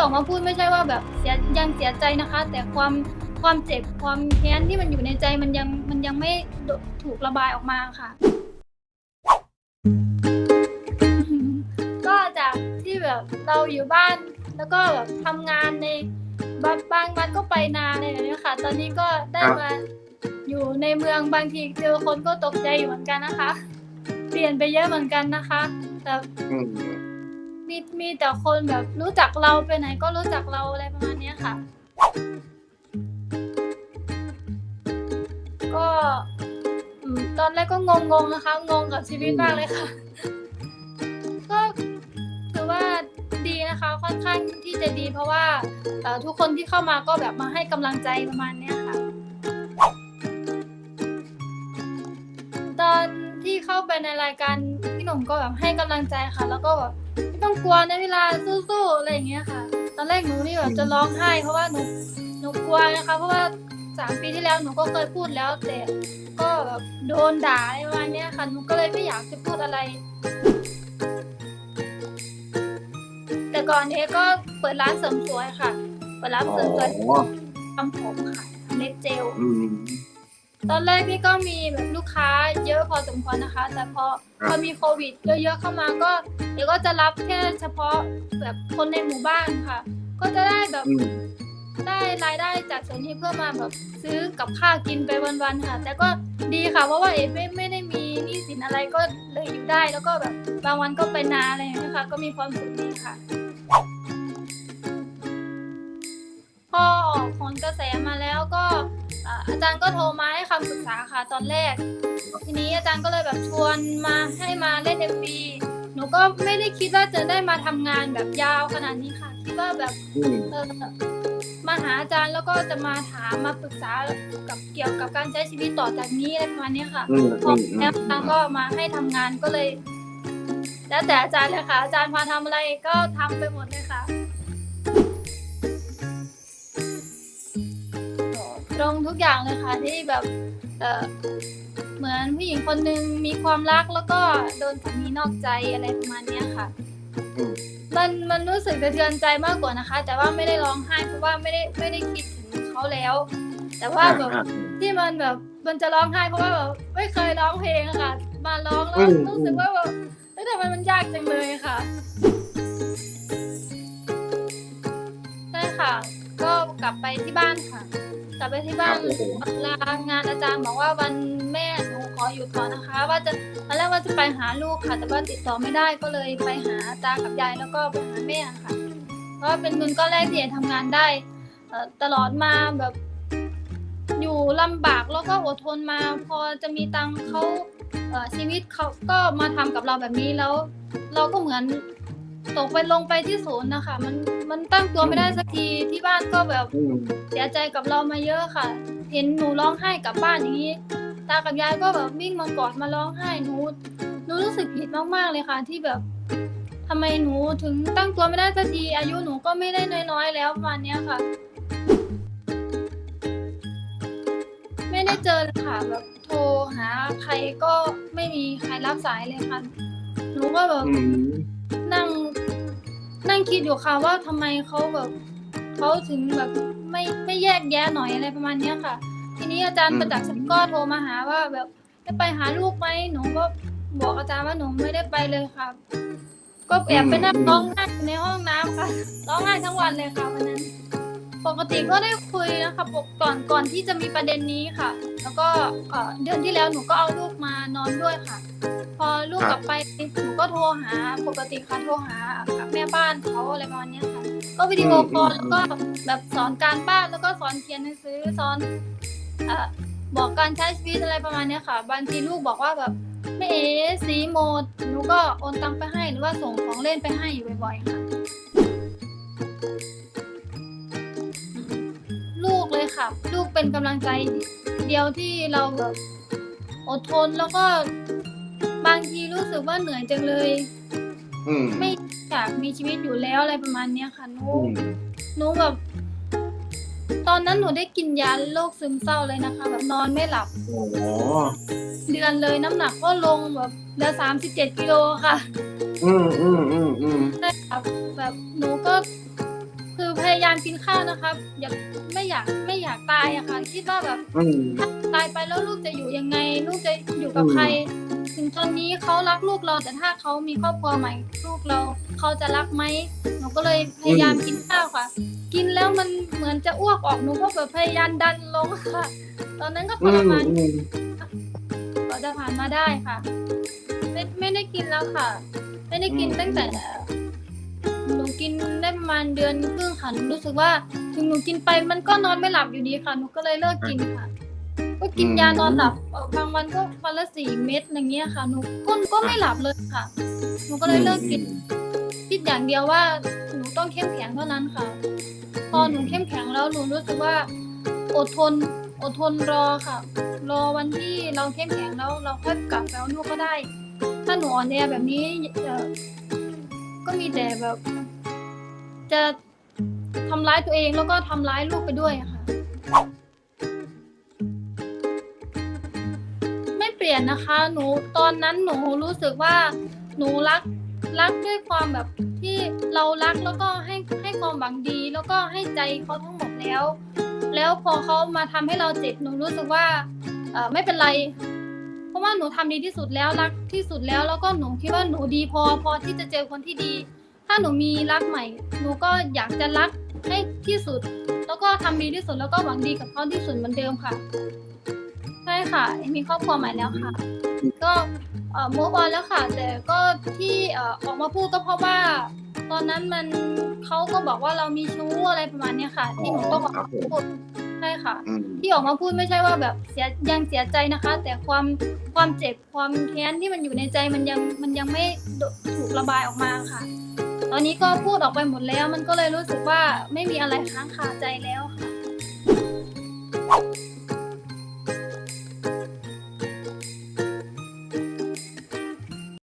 ออกมาพูดไม่ใช่ว่าแบบเสียยังเสียใจนะคะ แต่ความความเจ็บความแค้นที่มันอยู่ในใจมันยังมันยังไม่ถูกระบายออกมาค่ะ ก็จากที่แบบเราอยู่บ้าน แล้วก็แบบทำงานในบางบางวันก็ไปนาอะไรอย่างเงี้ยค่ะ ตอนนี้ก็ได้ครับมาอยู่ในเมืองบางทีเจอคนก็ตกใจอยู่เหมือนกันนะคะ เปลี่ยนไปเยอะเหมือนกันนะคะ แต่อื มมีมีแต่คนแบบรู้จักเราไปไหนก็รู้จักเราอะไรประมาณเนี้ยค่ะ ก็อืมตอนแรกก็งงๆนะคะงงกับชีวิตมากเลยค่ะ ก็ถือว่าดีนะคะ ค่อนข้างที่จะดีเพราะว่าเอ่อทุกคนที่เข้ามาก็แบบมาให้กำลังใจประมาณเนี้ยค่ะ ตอนที่เข้าไปในรายการพี่หนุ่มก็แบบให้กำลังใจค่ะ แล้วก็แบบ ไม่ต้องกลัวในะเวลาสู้ๆอะไรอย่างเงี้ยค่ะ ตอนแรกหนูนี่แบบจะร้องไห้ เพราะว่าหนูหนูกลัวนะคะ เพราะว่าสามปีที่แล้วหนูก็เคยพูดแล้วแต่ก็แบบโดนด่าอะไรประมาณเนี้ยค่ะหนูก็เลยไม่อยากจะพูดอะไร แต่ก่อนเอก็เปิดร้านเสริมสวยค่ะ เปิดร้านอ๋อเสริมสวยทำผมค่ะทำเล็บเจล อืม ตอนแรกนี่ก็มีแบบลูกค้าเยอะพอสมควรนะคะ แต่พอครับพอมีโควิด เยอะๆเข้ามาก็เดี๋ยวก็จะรับแค่เฉพาะแบบคนในหมู่บ้านค่ะ ก็จะได้แบบอืมได้รายได้จากส่วนนี้เพื่อมาแบบซื้อกับข้าวกินไปวันๆค่ะ แต่ก็ดีค่ะเพราะว่าเอ๋ไม่ไม่ได้มีหนี้สินอะไรก็เลยอยู่ได้ แล้วก็แบบบางวันก็ไปนาอะไรอย่างเงี้ยค่ะ ก็มีความสุขดีค่ะ พอออกผลกระแสมาแล้วก็ อ่าอาจารย์ก็โทรมาให้คำปรึกษาค่ะตอนแรก ทีนี้อาจารย์ก็เลยแบบชวนมาให้มาเล่นเอ็มวีหนูก็ไม่ได้คิดว่าจะได้มาทำงานแบบยาวขนาดนี้ค่ะคิดว่าแบบอืมเออมาหาอาจารย์แล้วก็จะมาถามมาปรึกษากับเกี่ยวกับการใช้ชีวิตต่อจากนี้อะไรประมาณเนี้ยค่ะ อืมพออืมแล้วอาจารย์ก็มาให้ทำงานก็เลย แล้วแต่อาจารย์เลยค่ะ อาจารย์พาทำอะไรก็ทำไปหมดเลย ค่ะตรงทุกอย่างเลยค่ะที่แบบเออเหมือนผู้หญิงคนหนึ่งมีความรักแล้วก็โดนสามีนอกใจอะไรประมาณเนี้ยค่ะ อืมมันมันรู้สึกสะเทือนใจมากกว่านะคะ แต่ว่าไม่ได้ร้องไห้เพราะว่าไม่ได้ไม่ได้คิดถึงเขาแล้ว แต่ว่าแบบอ่า ที่มันแบบมันจะร้องไห้เพราะว่าแบบไม่เคยร้องเพลงอะค่ะ มาร้องแล้อืวมรู้สึกว่าแบบเฮ้ยทำไมมันยากจังเลยค่ะใช่ค่ะ ก็กลับไปที่บ้านค่ะ กลับไปที่บ้านครับโอ้โหลางานอาจารย์บอกว่าวันแม่หนูขออยู่ก่อนนะคะ ว่าจะตอนแรกว่าจะไปหาลูกค่ะ แต่ว่าติดต่อไม่ได้ก็เลยไปหาตากับยายแล้วก็ไปหาแม่ค่ะ เพราะว่าเป็นเงินก้อนแรกที่เอ๋ทำงานได้เอ่อตลอดมาแบบ อยู่ลำบากแล้วก็อดทนมา พอจะมีตังค์เขาเอ่อชีวิตเขาก็มาทำกับเราแบบนี้แล้ว เราก็เหมือน ตกไปลงไปที่ศูนย์นะคะ มันมันตั้งตัวไม่ได้สักทีที่บ้านก็แบบอืมเสียใจกับเรามาเยอะค่ะ เห็นหนูร้องไห้กลับบ้านอย่างนี้ ตากับยายก็แบบวิ่งมากอดมาร้องไห้หนูหนูรู้สึกผิดมากๆเลยค่ะ ที่แบบทำไมหนูถึงตั้งตัวไม่ได้สักที อายุหนูก็ไม่ได้น้อยๆแล้วประมาณเนี้ยค่ะ ไม่ได้เจอเลยค่ะแบบโทรหาใครก็ไม่มีใครรับสายเลยค่ะ หนูก็แบบ อืมนั่ง นั่งคิดอยู่ค่ะว่าทำไมเขาแบบเขาถึงแบบไม่ไม่แยกแยะหน่อยอะไรประมาณเนี้ยค่ะ ทีนี้อาจารย์มประจักษ์ศิลป์ก็โทรมาหาว่าแบบจะไปหาลูกไหมหนูก็บอกอาจารย์ว่าหนูไม่ได้ไปเลยค่ะ ก็แอบไปนั่งร้องไห้ในห้องน้ำค่ะร้องไห้ทั้งวันเลยค่ะวันนั้น ปกติก็ได้คุยนะคะปกก่อนก่อนที่จะมีประเด็นนี้ค่ะ แล้วก็เอ่อเดือนที่แล้วหนูก็เอาลูกมานอนด้วยค่ะ พอลูกกลับไปหนูก็โทรหาปกติค่ะโทรหาแม่บ้านเขาอะไรประมาณเนี้ยค่ะ ก็วิดีโอคอลแล้วก็แบบสอนการบ้านแล้วก็สอนเขียนหนังสือสอนอบอกการใช้ชีวิตอะไรประมาณเนี้ยค่ะ บางทีลูกบอกว่าแบบแม่เอสีโมดหนูก็โอนตังไปให้หรือว่าส่งของเล่นไปให้อยู่บ่อยๆค่ะลูกเลยค่ะ ลูกเป็นกำลังใจเดียวที่เราแบบอดทนแล้วก็ บางทีรู้สึกว่าเหนื่อยจังเลย อืมไม่อยากมีชีวิตอยู่แล้วอะไรประมาณเนี้ยค่ะหนูอืมหนูแบบ ตอนนั้นหนูได้กินยาโรคซึมเศร้าเลยนะคะแบบนอนไม่หลับ โอ้โหเดือนเลยน้ำหนักก็ลงแบบเหลือสามสิบเจ็ดกิโลค่ะอืมอืมอืมอืมใช่ค่ะแบบหนูก็พยายามกินข้าวนะครับ อย่าไม่อยากไม่อยากตายอะค่ะ คิดว่าแบบอืม ถ้าตายไปแล้วลูกจะอยู่ยังไง ลูกจะอยู่กับใคร ถึงตอนนี้เขารักลูกเราแต่ถ้าเขามีครอบครัวใหม่ลูกเราเขาจะรักไหมหนูก็เลยพยายามกินข้าวค่ะ กินแล้วมันเหมือนจะอ้วกออกหนูก็แบบพยายามดันลงค่ะ ตอนนั้นก็ทอืรมมานอืมกว่าจะผ่านมาได้ค่ะ ไม่ไม่ได้กินแล้วค่ะ ไม่ได้กินตั้งแต่หนูกินได้ประมาณเดือนครึ่งค่ะหนูรู้สึกว่า ถึงหนูกินไปมันก็นอนไม่หลับอยู่ดีค่ะหนูก็เลยเลิกกินค่ะ ก็กินยานอนหลับเอ่อบางวันก็วันละสี่เม็ดอย่างเงี้ยค่ะหนูก็ก็ไม่หลับเลยค่ะหนูก็เลยเลิกกินคิดอย่างเดียวว่าหนูต้องเข้มแข็งเท่านั้นค่ะ พอหนูเข้มแข็งแล้วหนูรู้สึกว่า อดทน อดทนรอค่ะ รอวันที่เราเข้มแข็งแล้วเราค่อยกลับแล้วลูกก็ได้ ถ้าหนูอ่อนแอแบบนี้เอ่อก็มีแต่แบบ จะทำร้ายตัวเองแล้วก็ทำร้ายลูกไปด้วยอะค่ะ นนะคะ หนูตอนนั้นหนูรู้สึกว่าหนูรักรักด้วยความแบบที่เรารักแล้วก็ให้ให้ความหวังดี แล้วก็ให้ใจเขาทั้งหมดแล้ว แล้วพอเขามาทำให้เราเจ็บหนูรู้สึกว่าเออไม่เป็นไร เพราะว่าหนูทำดีที่สุดแล้วรักที่สุดแล้ว แล้วก็หนูคิดว่าหนูดีพอพอที่จะเจอคนที่ดี ถ้าหนูมีรักใหม่ หนูก็อยากจะรักให้ที่สุด แล้วก็ทำดีที่สุดแล้วก็หวังดีกับเขาที่สุดเหมือนเดิมค่ะ ใช่ค่ะ มีครอบครัวใหม่แล้วค่ะ ก็เอ่อมูฟออนแล้วค่ะ แต่ก็ที่เอ่อออกมาพูดก็เพราะว่า ตอนนั้นมันเขาก็บอกว่าเรามีชู้อะไรประมาณเนี้ยค่ะ ที่หนูต้องออกมาพูดใช่ค่ะ อืมที่ออกมาพูดไม่ใช่ว่าแบบเสียยังเสียใจนะคะ แต่ความความเจ็บความแค้นที่มันอยู่ในใจมันยังมันยังไม่ถูกระบายออกมาค่ะ ตอนนี้ก็พูดออกไปหมดแล้ว มันก็เลยรู้สึกว่าไม่มีอะไรค้างคาใจแล้วค่ะ